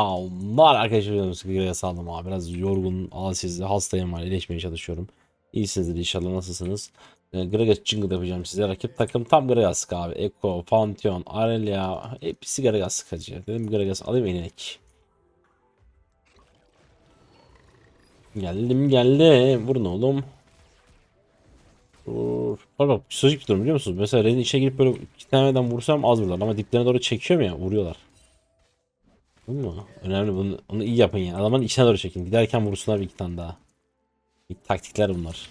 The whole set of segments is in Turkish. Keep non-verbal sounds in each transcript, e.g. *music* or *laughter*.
Selamlar arkadaşlar. Sigara saldım abi. Biraz yorgun, halsizli, hastayım var. İyileşmeye çalışıyorum. İyisinizdir inşallah. Nasılsınız? E, Gragas Jingle yapacağım size. Rakip takım tam Gragas abi. Eko, Pantheon, Arelia. Hepsi Gragas sıkıcı. Dedim Gragas alayım eline. Geldim geldim. Vurun oğlum. Vur. Bak bak psikolojik bir durum biliyor musunuz? Mesela Red'in içine girip böyle iki taneden vursam az vururlar ama diplerine doğru çekiyorum ya vuruyorlar. Değil mi? Önemli bunu, onu iyi yapın yani. Adamın içine doğru çekin. Giderken vursunlar bir iki tane daha. Bir taktikler bunlar.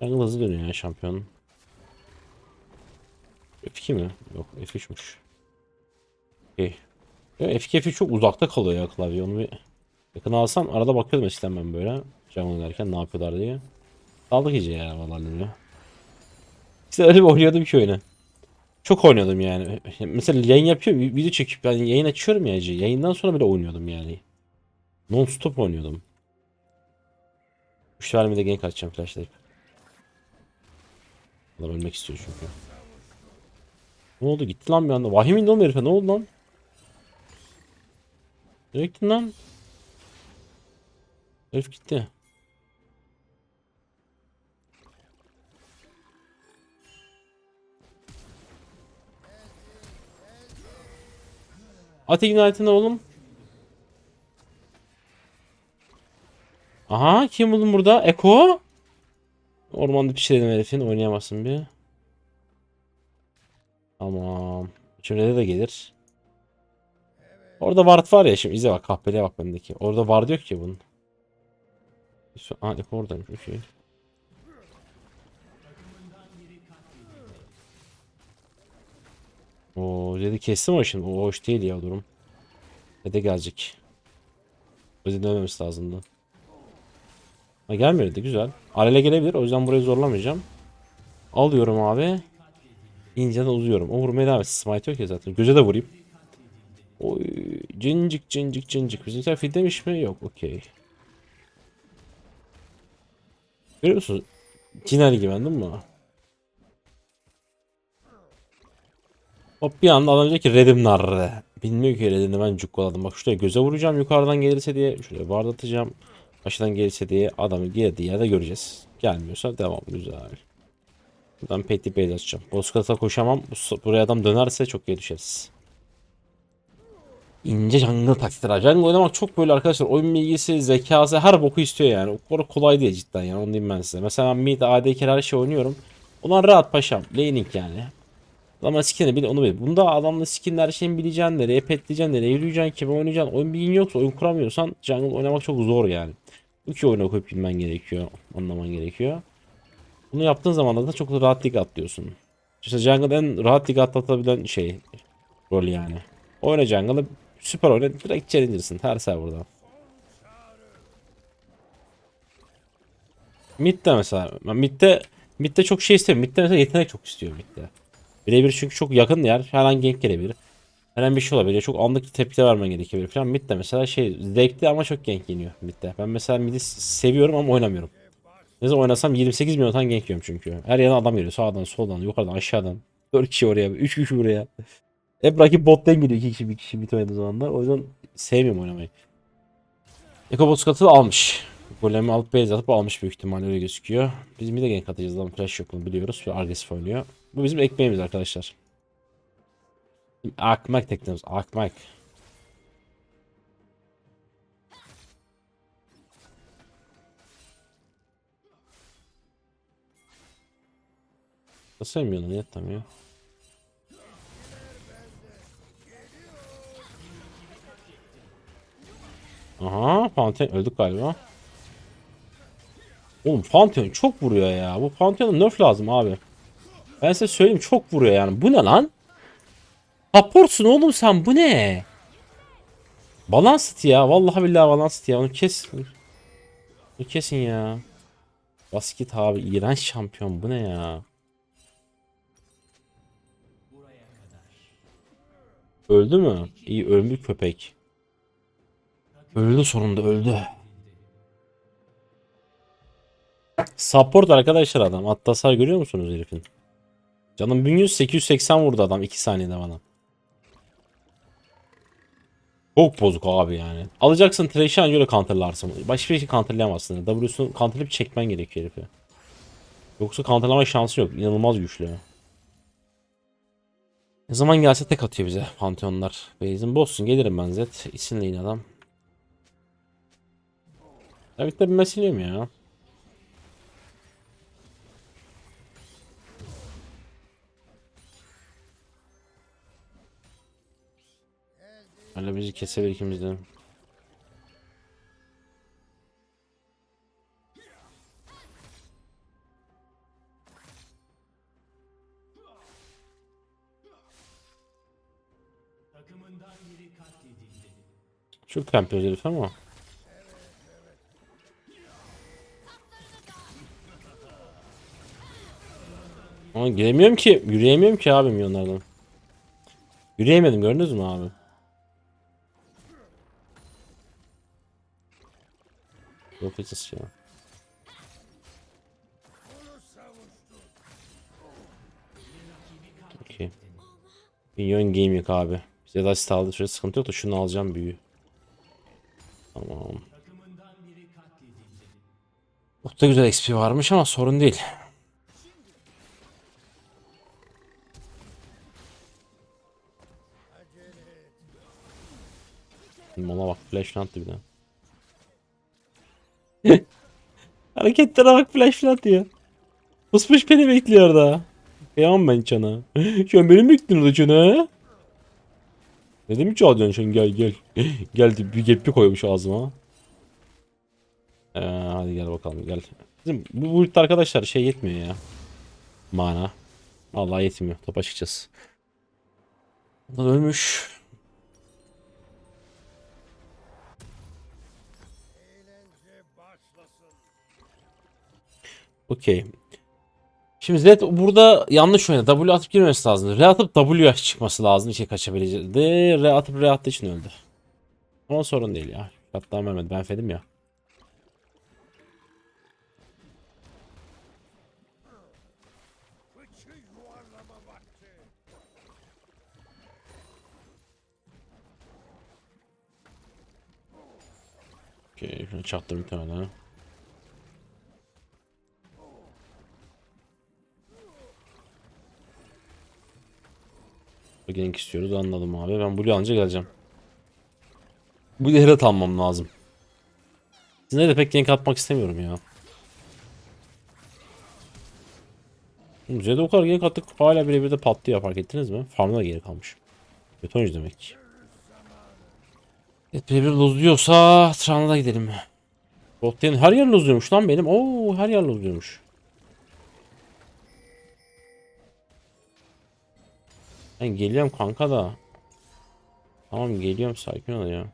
Jungle hızlı dönüyor ya şampiyon. F2 mi? Yok F3'müş. Okay. Ya F2 F3 çok uzakta kalıyor ya klavye. Onu bir yakına alsam arada bakıyordum eskiden ben böyle. Jungle derken ne yapıyorlar diye. Daldık iyice ya vallahi. İşte öyle bir oynuyordum ki oyunu. Çok oynuyordum yani. Mesela yayın yapıyorum, video çekip ben yayın açıyorum ya. Yayından sonra bile oynuyordum yani. Non stop oynuyordum. Üç vermede gank atacağım flashlayıp. Adam ölmek istiyor çünkü. Ne oldu gitti lan bir anda. Vahim indi oğlum herife ne oldu lan? Nereye gittin lan? Herif gitti. At Ignite'ını oğlum. Aha kim buldun burada? Eko. Ormanda pişirelim herifin oynayamazsın bir. Tamam. Şimdi de gelir. Orada ward var ya şimdi izle bak kahpeliğe bak bendeki. Orada ward yok ki bunun. Aa Eko oradaymış. Okey. Oo dedi kestim o şimdi. O hoş değil ya durum. Dede gelecek. O yüzden ölmemesi lazımdı. Ha gelmiyor dedi güzel. Alele gelebilir o yüzden burayı zorlamayacağım. Alıyorum abi. İnceden uzuyorum. O vurmaya devam etsin. Smite yok ya zaten. Göze de vurayım. Oy cincik cincik cincik. Bizimkiler feed demiş mi? Yok okey. Görüyor musunuz? Ciner gibi değil mi? Hop bir anda adam diyecek ki redim narre. Bilmiyor ki redimde ben cukkaladım. Bak şuraya göze vuracağım yukarıdan gelirse diye. Şuraya bardatacağım. Aşağıdan gelirse diye adamı girdiği yerde göreceğiz. Gelmiyorsa devam güzel. Ben petli base açacağım. Bozkır'a koşamam. Bu- Buraya adam dönerse çok iyi düşeriz. İnce jungle taktikler. Jungle oynamak çok böyle arkadaşlar. Oyun bilgisi, zekası her boku istiyor yani. O kadar kolay değil cidden yani. Onu diyeyim ben size. Mesela ben mid, AD her şey oynuyorum. Ulan rahat paşam. Laning yani. Adamlar skin'i bil onu bil. Bunda adamla skin'ler şeyin bileceğin nereye petleyeceksin nereye yürüyeceksin kime oynayacaksın. Oyun bilgin yoksa oyun kuramıyorsan jungle oynamak çok zor yani. İki oyunu okuyup bilmen gerekiyor. Anlaman gerekiyor. Bunu yaptığın zaman da çok rahat lig atlıyorsun. İşte jungle en rahat lig atlatabilen şey rol yani. Oyna jungle'ı süper oyna direkt challenger'sın her serverda. Mid'de mesela. Mid'de mid'de çok şey istemiyorum. Mid'de mesela yetenek çok istiyor mid'de. Birebir çünkü çok yakın yer. Her an gank gelebilir. Her an bir şey olabilir. Çok anlık tepki vermen gerekebilir falan. Mid'de mesela şey zevkli ama çok gank yeniyor mid'de. Ben mesela mid'i seviyorum ama oynamıyorum. Ne zaman oynasam 28 milyon tane gank yiyorum çünkü. Her yerden adam geliyor. Sağdan, soldan, yukarıdan, aşağıdan. 4 kişi oraya, 3 kişi buraya. Hep rakip bottan geliyor 2 kişi, 1 kişi mid oynadığı zamanlar. O yüzden sevmiyorum oynamayı. Ekobot skatı almış. Golemi alıp base atıp almış büyük ihtimalle öyle gözüküyor. Biz bir de gank atacağız lan flash yok biliyoruz ve agresif oynuyor. Bu bizim ekmeğimiz arkadaşlar. Akmak teknemiz akmak. Nasıl yemiyor lan yatamıyor. Aha Pantheon öldük galiba. Oğlum Pantheon çok vuruyor ya. Bu Pantheon'a nerf lazım abi. Ben size söyleyeyim çok vuruyor yani. Bu ne lan? Supportsun oğlum sen bu ne? Balans ya. Vallahi billahi balans ya. Onu kes. Onu kesin ya. Basket abi. iğrenç şampiyon. Bu ne ya? Öldü mü? İyi ölmüş köpek. Öldü sonunda öldü. Support arkadaşlar adam. At hasar görüyor musunuz herifin? Canım 1100 880 vurdu adam 2 saniyede bana. Çok bozuk abi yani. Alacaksın Thresh'i anca öyle counterlarsın. Başka bir şey counterlayamazsın. W'sunu counterlayıp çekmen gerekiyor herifi. Yoksa counterlama şansı yok. İnanılmaz güçlü. Ne zaman gelse tek atıyor bize Pantheon'lar. Base'in boss'un gelirim ben Zed. İsimleyin adam. Evet de bir meseleyim ya. Kesebilir ikimizden. Çok tempo herif ama. Ama giremiyorum ki. Yürüyemiyorum ki abim yanlardan. Yürüyemedim gördünüz mü abi? Hiç ya. Okey. Minyon yok abi. Bize de asist. Şöyle sıkıntı yok da şunu alacağım büyüğü. Tamam. Çok da güzel XP varmış ama sorun değil. Mola bak flash attı bir daha. *laughs* Hareketlere bak flash atıyor. Pısmış beni bekliyor da. Kıyamam ben çana. *laughs* Şu an beni bekliyor da çana. Ne demek çağırıyorsun sen gel gel. *laughs* gel bir geppi koymuş ağzıma. Ee, hadi gel bakalım gel. Bizim bu boyutta arkadaşlar şey yetmiyor ya. Mana. Vallahi yetmiyor top açıkçası. O da ölmüş. Okey. Şimdi Z burada yanlış oynadı. W atıp girmesi lazım. R atıp W çıkması lazım. İçe kaçabileceği. De R atıp R attığı için öldü. Ama sorun değil ya. Hatta vermedi. Ben fedim ya. Okey. Çaktım bir tane. Gank istiyoruz anladım abi. Ben Blue alınca geleceğim. Bu Herald almam lazım. Sizinle de pek gank atmak istemiyorum ya. Zed'e o kadar gank attık hala birebir de patlıyor fark ettiniz mi? Farmda geri kalmış. Kötü demek ki. Evet birebir lozluyorsa Tran'a da gidelim. Botlayan her yer lozluyormuş lan benim. Oo her yer lozluyormuş. Ben geliyorum kanka da. Tamam geliyorum sakin ol ya.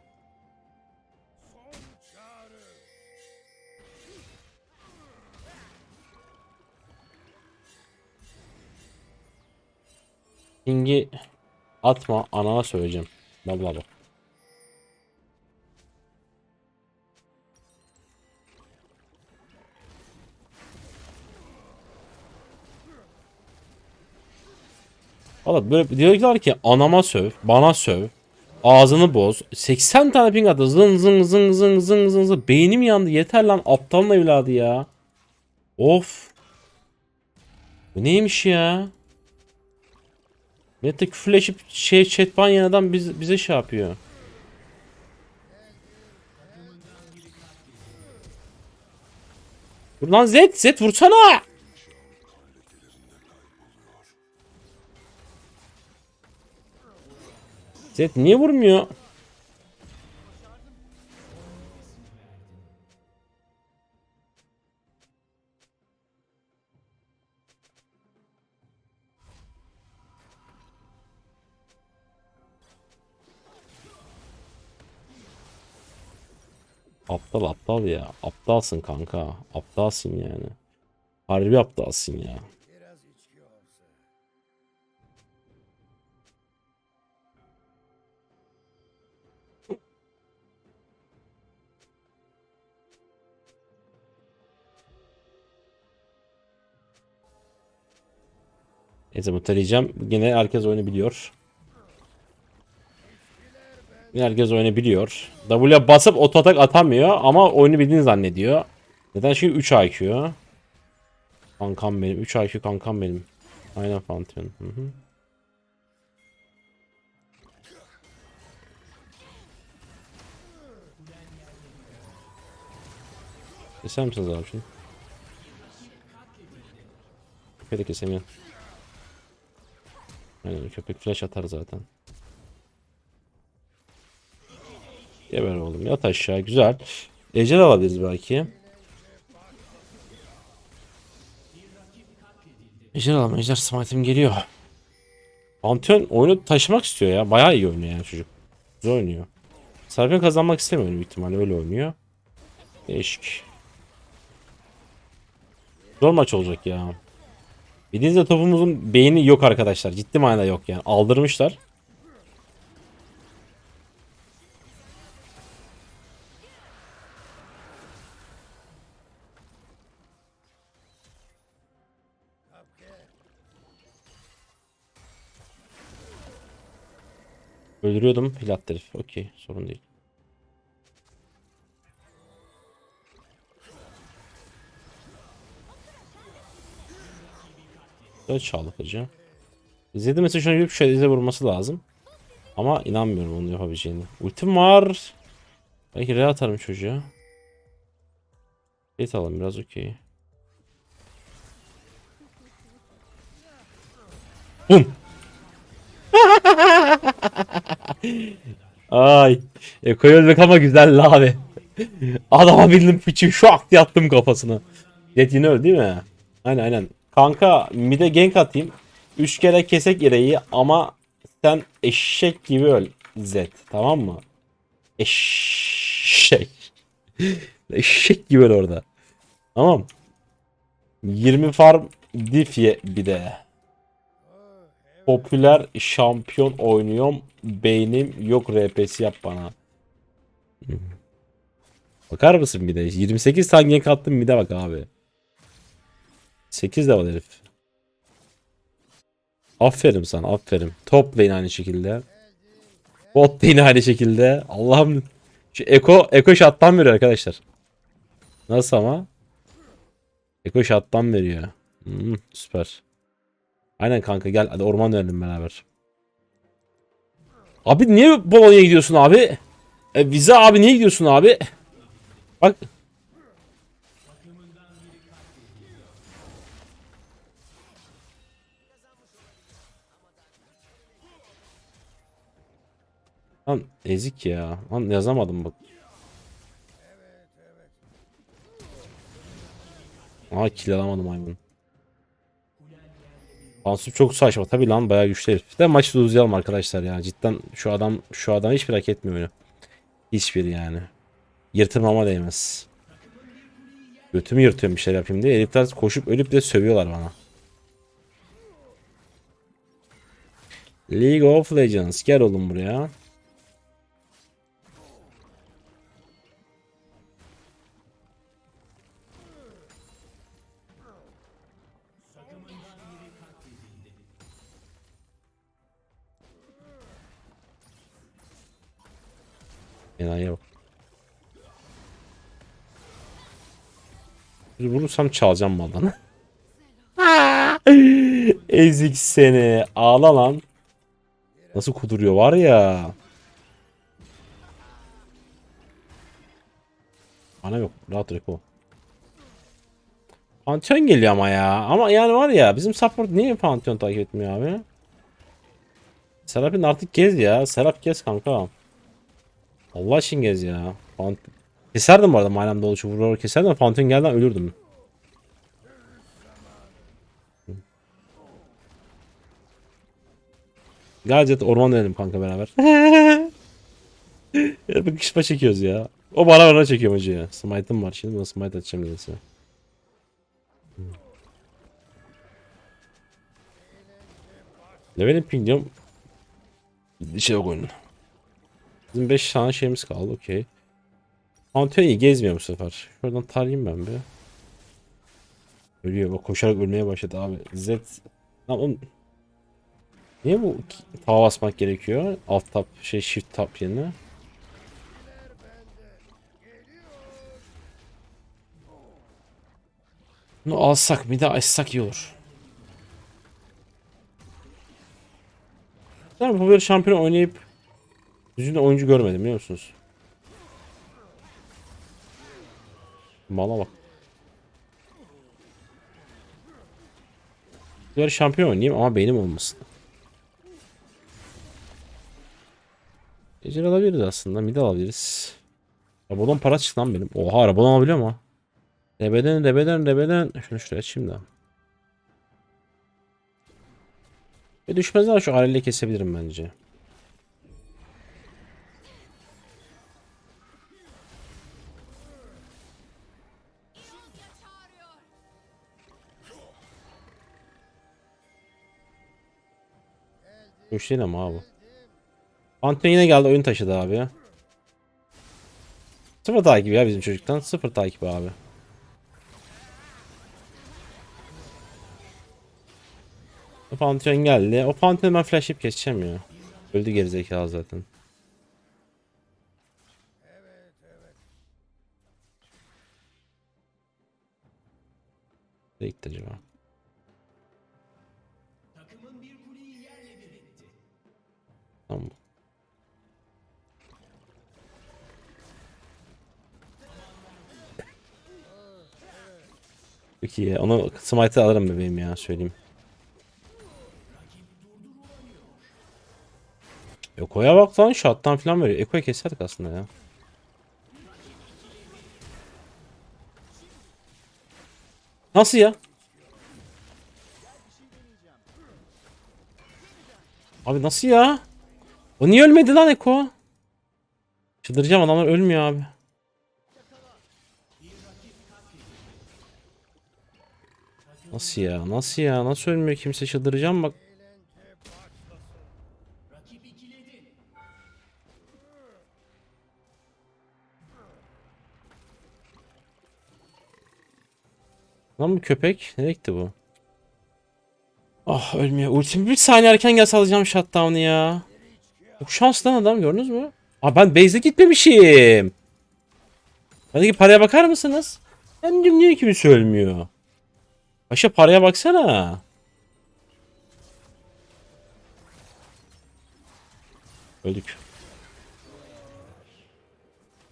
Pingi atma anana söyleyeceğim. Vallahi bak. Valla böyle diyorlar ki anama söv, bana söv, ağzını boz. 80 tane ping attı. Zın zın zın zın zın zın zın. Beynim yandı. Yeter lan aptalın evladı ya. Of. Bu neymiş ya? Nette küfürleşip şey chatban yanadan biz, bize şey yapıyor. Dur lan Zed, Zed vursana. Zed niye vurmuyor? Aptal aptal ya. Aptalsın kanka. Aptalsın yani. Harbi aptalsın ya. Neyse muteleyeceğim. Yine herkes oyunu biliyor. Herkes oyunu biliyor. W'ye basıp oto atak atamıyor ama oyunu bildiğini zannediyor. Neden? Çünkü 3 IQ. Kankam benim. 3 IQ kankam benim. Aynen Pantheon. Hı hı. Keser misiniz abi? Köpeği de kesemiyorum. Aynen köpek flash atar zaten. Geber oğlum yat aşağı güzel. Ejder alabiliriz belki. Ejder alalım. Ejder smite'im geliyor. Pantheon oyunu taşımak istiyor ya. Bayağı iyi oynuyor yani çocuk. Güzel oynuyor. Sarp'ın kazanmak istemiyor büyük ihtimalle öyle oynuyor. Değişik. Zor maç olacak ya. De topumuzun beyni yok arkadaşlar. Ciddi manada yok yani. Aldırmışlar. Öldürüyordum herif. Okey sorun değil. Böyle çağlık hocam. İzledi mesela şuna şey ize vurması lazım. Ama inanmıyorum onu yapabileceğini. Ultim var. Belki re atarım çocuğa. Bait alalım biraz okey. Bum. *laughs* Ay. Eko'yu öldük ama güzel abi. Adama bildim piçi şak diye attım kafasına. Jet yine öldü değil mi? Aynen aynen. Kanka mide gank atayım. Üç kere kesek ireyi ama sen eşek gibi öl Zed. Tamam mı? Eşek. *laughs* eşek gibi öl orada. Tamam. 20 farm diff ye bir de. Popüler şampiyon oynuyorum. Beynim yok RP'si yap bana. Bakar mısın bir de? 28 tane gank attım bir de bak abi. 8 de var herif. Aferin sana aferin. Top lane aynı şekilde. Bot lane aynı şekilde. Allah'ım. Şu Eko, Eko shot'tan veriyor arkadaşlar. Nasıl ama? Eko shot'tan veriyor. Hmm, süper. Aynen kanka gel hadi orman verelim beraber. Abi niye Polonya'ya gidiyorsun abi? E, vize abi niye gidiyorsun abi? Bak Lan ezik ya. Lan yazamadım bak. Aa kill alamadım hayvan. Pansup çok saçma. Tabi lan bayağı güçlü herif. De maçı uzayalım arkadaşlar ya. Cidden şu adam şu adam hiçbir hak etmiyor oyunu. Hiçbir yani. Yırtırmama değmez. Götümü yırtıyorum bir şeyler yapayım diye. Herifler koşup ölüp de sövüyorlar bana. League of Legends. Gel oğlum buraya. Enayiye bak. Vurursam çalacağım maldan. *laughs* Ezik seni. Ağla lan. Nasıl kuduruyor var ya. Bana yok. Rahat Reko. Pantheon geliyor ama ya. Ama yani var ya bizim support niye Pantheon takip etmiyor abi? Serap'in artık gez ya. Serap gez kanka. Allah için gez ya. Fant keserdim bu arada madem doluşu vurur keserdim. Pantheon gelden ölürdüm. Gayet orman dönelim kanka beraber. *laughs* ya bir kışpa çekiyoruz ya. O bana bana çekiyor acı ya. Smite'ım var şimdi buna smite atacağım neyse. Level'in ping diyorum. Şey yok oyunun. Bizim 5 tane şeyimiz kaldı okey. Antonio'yu gezmiyor bu sefer. Şuradan tarayayım ben bir. Ölüyor bak koşarak ölmeye başladı abi. Z... Lan oğlum... Niye bu tava basmak gerekiyor? Alt tap şey shift tap yerine. Bunu alsak bir de açsak iyi olur. Ben bu böyle şampiyon oynayıp yüzünde oyuncu görmedim biliyor musunuz? Mala bak. Böyle şampiyon oynayayım ama benim olmasın. Ejder alabiliriz aslında. Mid alabiliriz. Arabadan para çıktı lan benim. Oha arabadan alabiliyor mu? Rebeden rebeden rebeden. Şunu şuraya açayım da. Ve düşmez ama şu haliyle kesebilirim bence. Hoş değil ama abi. Pantheon yine geldi oyun taşıdı abi ya. Sıfır takip ya bizim çocuktan. Sıfır takip abi. O Pantheon geldi. O Pantheon'u ben flashlayıp geçeceğim ya. Öldü gerizekalı zaten. Gitti acaba? Tamam. Peki ya. Onu smite'ı alırım bebeğim ya söyleyeyim. Eko'ya bak lan shot'tan falan veriyor. Eko'yu keserdik aslında ya. Nasıl ya? Abi nasıl ya? O niye ölmedi lan Eko? Çıldıracağım adamlar ölmüyor abi. Nasıl ya? Nasıl ya? Nasıl ölmüyor kimse? Çıldıracağım bak. Lan bu köpek nereye gitti bu? Ah ölmüyor. Ultimi bir saniye erken gelse alacağım shutdown'ı ya. Çok şanslı lan adam gördünüz mü? Aa ben base'e gitmemişim. Bendeki paraya bakar mısınız? Benim niye kimse ölmüyor? Paşa paraya baksana. Öldük.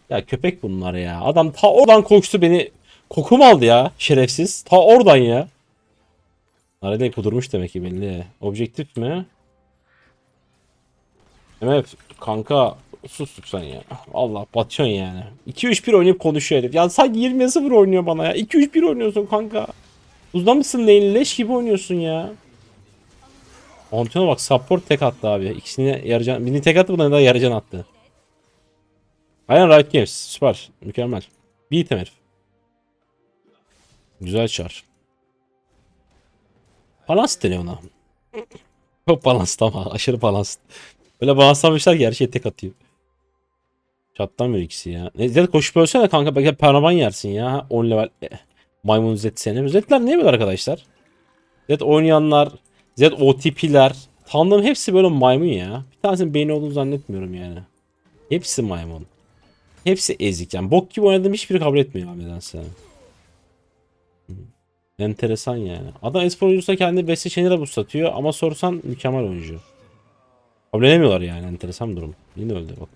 Ya köpek bunlar ya. Adam ta oradan koştu beni. Kokum aldı ya şerefsiz. Ta oradan ya. Arada kudurmuş demek ki belli. Objektif mi? Evet kanka sustuk sen ya. Allah batıyorsun yani. 2-3-1 oynayıp konuşuyor herif. Ya sanki 20 0 oynuyor bana ya. 2-3-1 oynuyorsun kanka. Buzda mısın neyin leş gibi oynuyorsun ya. Anton'a bak support tek attı abi. İkisini yarıcan, birini tek attı buna da yarıcan attı. Aynen Riot Games süper mükemmel. Bir item herif. Güzel çar. Balans deniyor ona. Çok balanslı ama aşırı balanslı. Öyle balanslamışlar ki her şey tek atıyor. Çattan bir ikisi ya. Ne Zed koşup ölsene kanka belki pernaban yersin ya. 10 level eh, maymun Zed seni. Zed'ler niye böyle arkadaşlar? Zed oynayanlar, Zed OTP'ler. Tanıdığım hepsi böyle maymun ya. Bir tanesinin beyni olduğunu zannetmiyorum yani. Hepsi maymun. Hepsi ezik yani. Bok gibi oynadığım hiçbiri kabul etmiyor abi nedense. Enteresan yani. Adam espor oyuncusuna kendi Beste Şener'e boost atıyor ama sorsan mükemmel oyuncu. Kabullenemiyorlar yani enteresan bir durum. Yine öldü bak.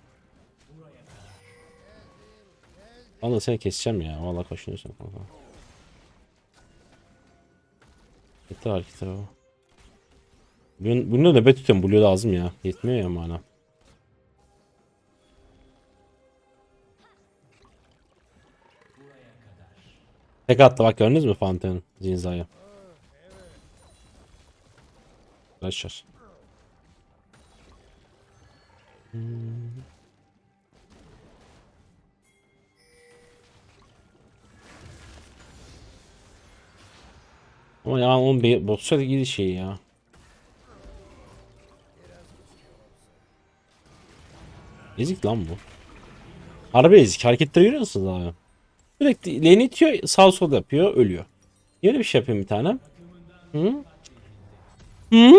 Anla seni keseceğim ya. Vallahi kaşınıyorsun kanka. Yeter hareketi o. Bunun, bunun da nöbet tutuyorum. Blue lazım ya. Yetmiyor ya mana. Tek attı bak gördünüz mü Fanteon Zinza'ya. Arkadaşlar. Ama ya onun da iyi şey ya. Ezik lan bu. Harbi ezik. Hareketleri görüyor musunuz abi? Sürekli lane itiyor, sağ sol yapıyor, ölüyor. Öyle bir şey yapıyorum bir tanem? Hı? Hı?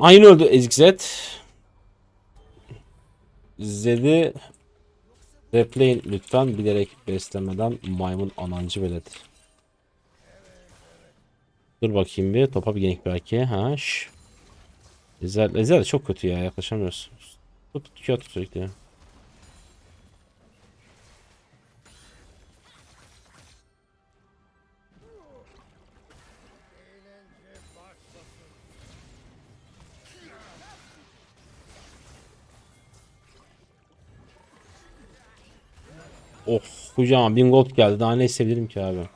Aynı öldü Ezik Z. Zed'i replay'in lütfen bilerek beslemeden maymun anancı velet. Dur bakayım bir topa bir gank belki. Ha şş. Ezel, Ezel çok kötü ya yaklaşamıyoruz. Tut tut tut. Of kocaman 1000 gold geldi. Daha ne isteyebilirim ki abi?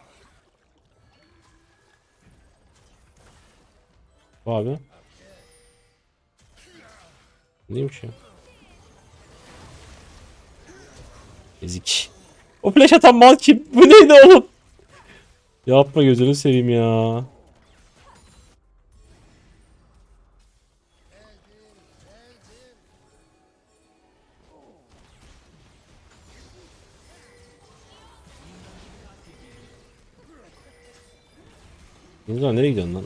Bu abi. Neymiş ya? Ezik. O flash atan mal kim? Bu neydi oğlum? Yapma gözünü seveyim ya. Güzel nereye gidiyorsun lan?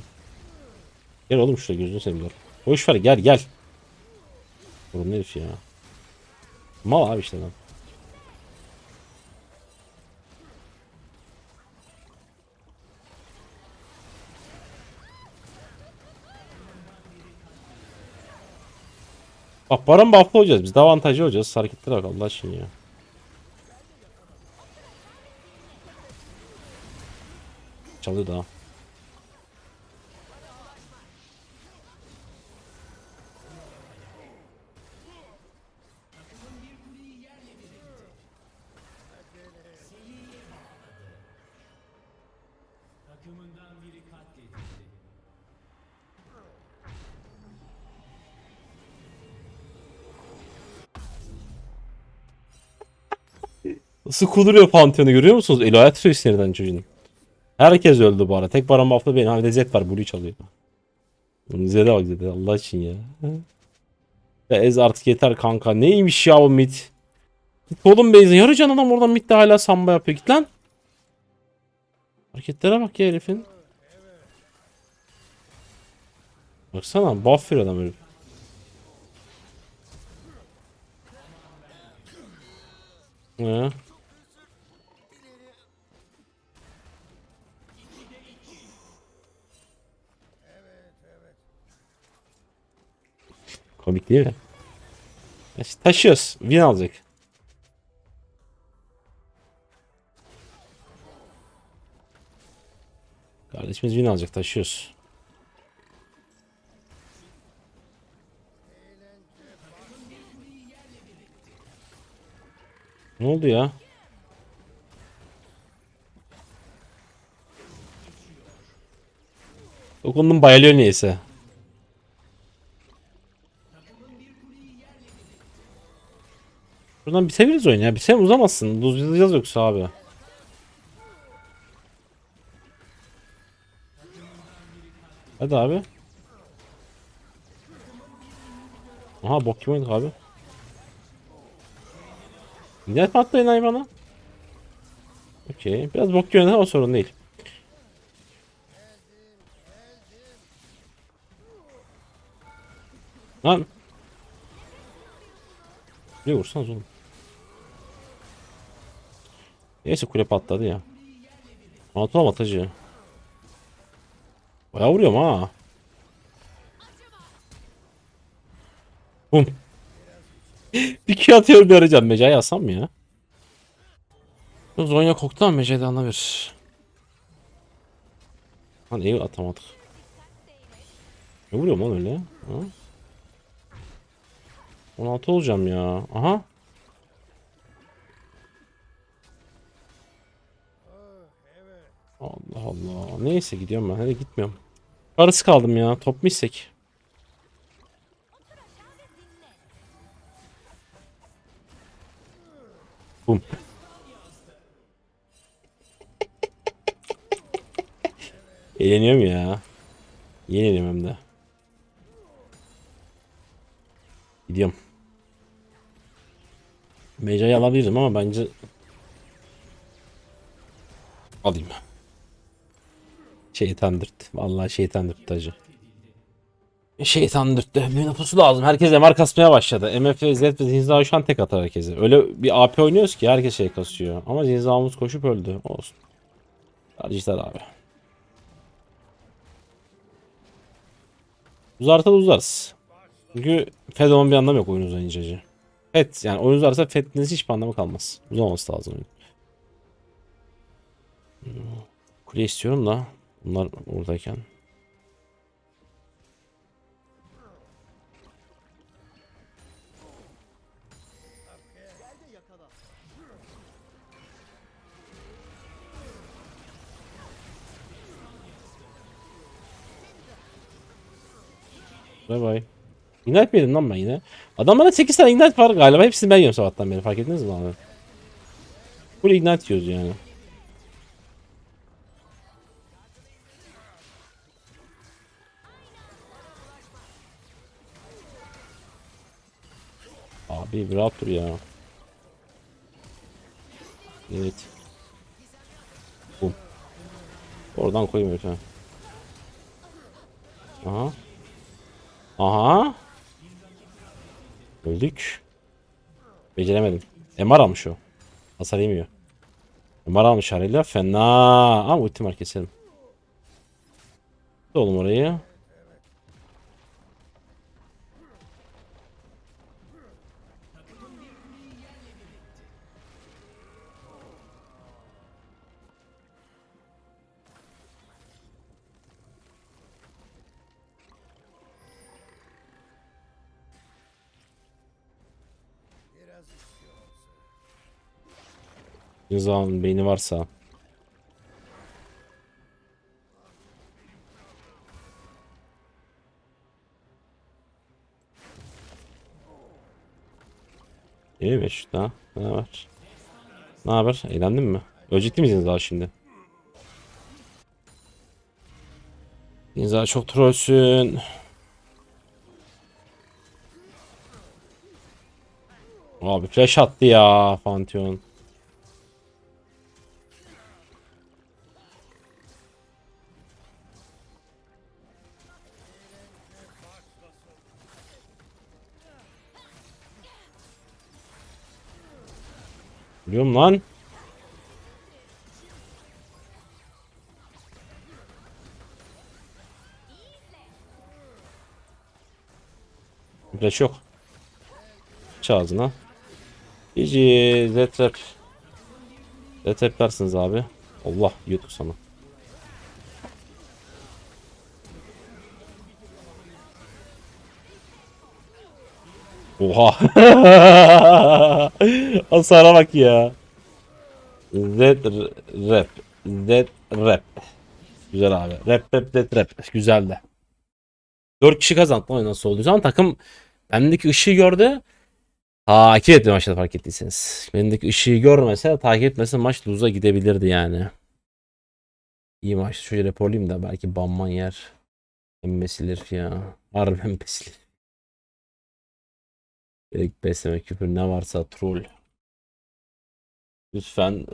Gel oğlum şuraya gözünü seveyim dur. Boş ver gel gel. Oğlum ne herif ya. Mal abi işte lan. Bak Baron buff'lı olacağız biz. Daha avantajlı olacağız. Hareketlere bak Allah aşkına ya. Çalıyor daha. Nasıl kuduruyor Pantheon'u görüyor musunuz? El hayat tutuyor sinirden çocuğun. Herkes öldü bu ara. Tek Baron buff'lı benim. Ha bir de Zed var. Blue'yu çalıyor. Zed'e bak Zed'e. Allah için ya. Ya Ez artık yeter kanka. Neymiş ya o mid? Git oğlum base'e. Yarı can adam oradan midde hala samba yapıyor. Git lan. Hareketlere bak ya herifin. Baksana buff veriyor adam herif. Ne? Komik değil mi? İşte taşıyoruz. Win alacak. Kardeşimiz win alacak. Taşıyoruz. Ne oldu ya? Dokundum bayılıyor neyse. Buradan bitebiliriz oyunu ya. Bitsem uzamazsın. Uzayacağız yoksa abi. Hadi abi. Aha bok kim oynadık abi? Gider patlayın hayvana. Okey. Biraz bok oynadık ama sorun değil. Lan. Ne vursanız oğlum. Neyse kule patladı ya. Anlatamam atacı. Bayağı vuruyorum ha. Bum. *laughs* bir iki atıyor bir arayacağım. Mecai alsam mı ya? Zonya koktu ama Mecai'de anlamıyor. Lan iyi atamadık. Ne vuruyorum lan öyle? Ha? 16 olacağım ya. Aha. Allah Allah. Neyse gidiyorum ben. Hadi gitmiyorum. Arası kaldım ya. Top mu istek? Bum. Eğleniyorum ya. Yeniliyorum hem de. Gidiyorum. Mecayı alabilirim ama bence alayım. Şeytandır. Vallahi şeytandır tacı. Şeytan dürttü. Bir nüfusu lazım. Herkes MR kasmaya başladı. MF, Z ve Zinza şu an tek atar herkese. Öyle bir AP oynuyoruz ki herkes şey kasıyor. Ama Zinza'mız koşup öldü. Olsun. Tercihler abi. Uzarsa da uzarız. Çünkü Fed olmanın bir anlamı yok oyun uzayınca. Fed yani oyun uzarsa Fed'iniz hiçbir anlamı kalmaz. Uzamaması lazım. Kule istiyorum da bunlar oradayken. Bay bay. Ignite mi yedim lan ben yine? Adamlarda 8 tane Ignite var galiba. Hepsini ben yiyorum sabahtan beri. Fark ettiniz mi abi? Full Ignite yiyoruz yani. Abi bir rahat ya. Evet. Bum. Oradan koyayım lütfen. Aha. Aha. Öldük. Beceremedim. MR almış o. Hasar yemiyor. MR almış haliyle fena. Ama ultim var keselim. Oğlum orayı. Rıza'nın beyni varsa. İyi be şu daha. Ne var? Ne haber? Eğlendin mi? Ölecekti misiniz daha şimdi? İnza çok trollsün. Abi flash attı ya Pantheon. Biliyorum lan. Flash yok. Aç ağzına. GG Z-Trap. Z-Trap'larsınız abi. Allah yiyorduk sana. Oha. *laughs* *laughs* Hasara bak ya. Z rap. Z rap. Güzel abi. Rap rap Z rap. Güzel de. 4 kişi kazandı. O nasıl oldu? Ama takım bendeki ışığı gördü. Takip etti maçta fark ettiyseniz. Bendeki ışığı görmese takip etmese maç lose'a gidebilirdi yani. İyi maç. Şöyle raporlayayım da belki banman yer. Emmesilir herif ya. Harbi emmesilir. Direkt besleme küfür ne varsa troll. Lütfen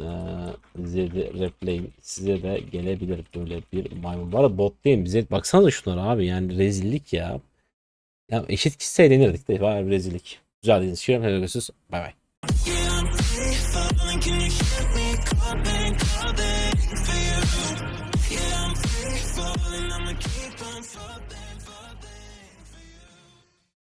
bize de replay'in size de gelebilir böyle bir maymun. Bu bot değil bize baksanıza şunlara abi yani rezillik ya. Ya eşit kişi eğlenirdik de var rezillik. Güzel izlediğiniz için görüşürüz. Bay bay.